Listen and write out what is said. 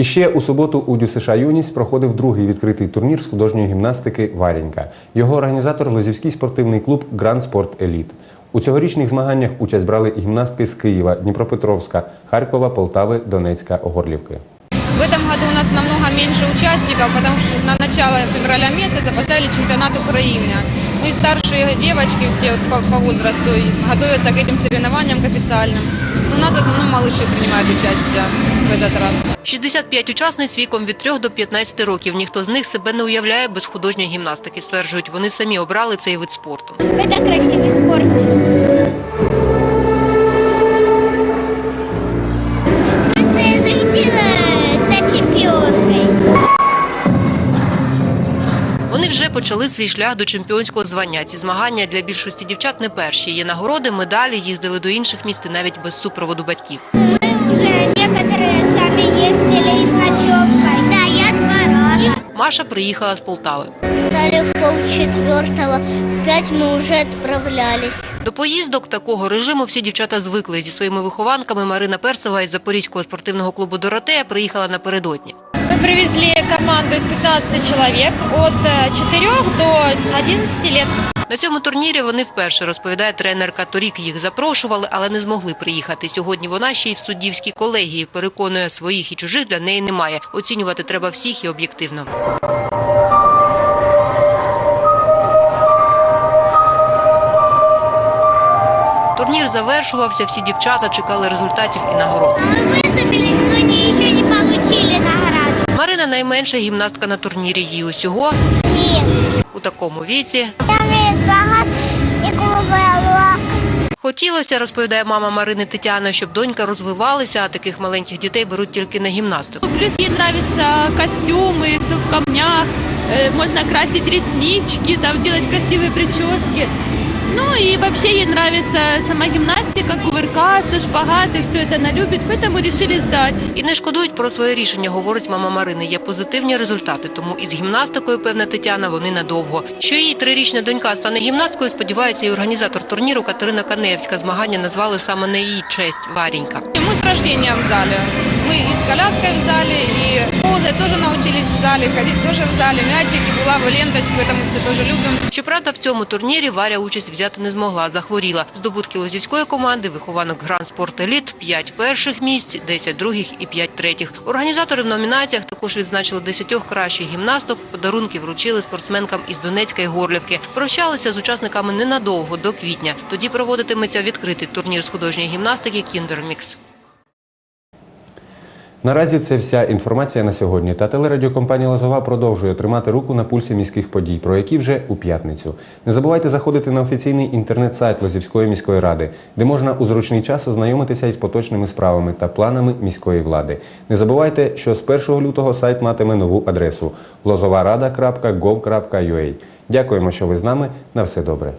І ще у суботу у ДЮСШ Юність проходив другий відкритий турнір з художньої гімнастики Варінька. Його організатор Лозівський спортивний клуб Гранд Спорт Еліт. У цьогорічних змаганнях участь брали гімнастки з Києва, Дніпропетровська, Харкова, Полтави, Донецька, Горлівки. В этом году у нас намного меньше участников, потому что на начало февраля месяца поставили чемпионат Украины. Ну и старшие девочки все вот по, по возрасту и готовятся к этим соревнованиям, к официальным. Но у нас в основном малыши принимают участие в этот раз. 65 учасниць віком від 3 до 15 років. Ніхто з них себе не уявляє без художньої гімнастики. Стверджують, вони самі обрали цей вид спорту. Это красивый Вони вже почали свій шлях до чемпіонського звання. Ці змагання для більшості дівчат не перші. Є нагороди, медалі, їздили до інших міст і навіть без супроводу батьків. Мы уже некоторые сами ездили и с ночевкой. Да, я два раза. Маша приїхала з Полтави. Стали в полчетвертого. В пять мы уже отправлялись. До поїздок такого режиму всі дівчата звикли. Зі своїми вихованками Марина Перцева із Запорізького спортивного клубу «Доротея» приїхала напередодні. Мы привезли команду из 15 человек от э, 4 до 11 лет. На цьому турнірі вони вперше, розповідає тренерка. Торік їх запрошували, але не змогли приїхати. Сьогодні вона ще й в суддівській колегії. Переконує, своїх і чужих для неї немає. Оцінювати треба всіх і об'єктивно. Турнір завершувався, всі дівчата чекали результатів і нагород. А мы выступили, но не, еще не получили награду. Марина найменша гімнастка на турнірі. Їй усього Нет. у такому віці. Там есть багат и лак. Хотілося, розповідає мама Марини Тетяна, щоб донька розвивалася, а таких маленьких дітей беруть тільки на гімнастику. Плюс ей нравятся костюмы, все в камнях, э, можно красить реснички, там делать красивые прически. Ну и вообще ей нравится сама гимнастика, кувыркаться, шпагаты, все это она любит, поэтому решили сдать. І не шкодують про своє рішення, говорить мама Марини. Є позитивні результати, тому із гімнастикою, певна Тетяна, вони надовго. Що її трирічна донька стане гімнасткою, сподівається і організатор турніру Катерина Канеєвська. Змагання назвали саме на її честь Варінька. И мы с рождения в зале. Мы и с коляской в зале, и ползать тоже научились в зале, ходить тоже в зале, мячики, булавы, ленточку, это мы все тоже любим. Щоправда, в цьому турнірі Варя участь взяти не змогла. Захворіла. Здобутки лозівської команди, вихованок Гранд Спорт Еліт, 5 перших місць, 10 других і 5 третіх. Організатори в номінаціях також відзначили 10 кращих гімнасток. Подарунки вручили спортсменкам із Донецька і Горлівки. Прощалися з учасниками ненадовго, до квітня. Тоді проводитиметься відкритий турнір з художньої гімнастики «Кіндермікс». Наразі це вся інформація на сьогодні. Та телерадіокомпанія Лозова продовжує тримати руку на пульсі міських подій, про які вже у п'ятницю. Не забувайте заходити на офіційний інтернет-сайт Лозівської міської ради, де можна у зручний час ознайомитися із поточними справами та планами міської влади. Не забувайте, що з 1 лютого сайт матиме нову адресу lozovарада.gov.ua. Дякуємо, що ви з нами. На все добре.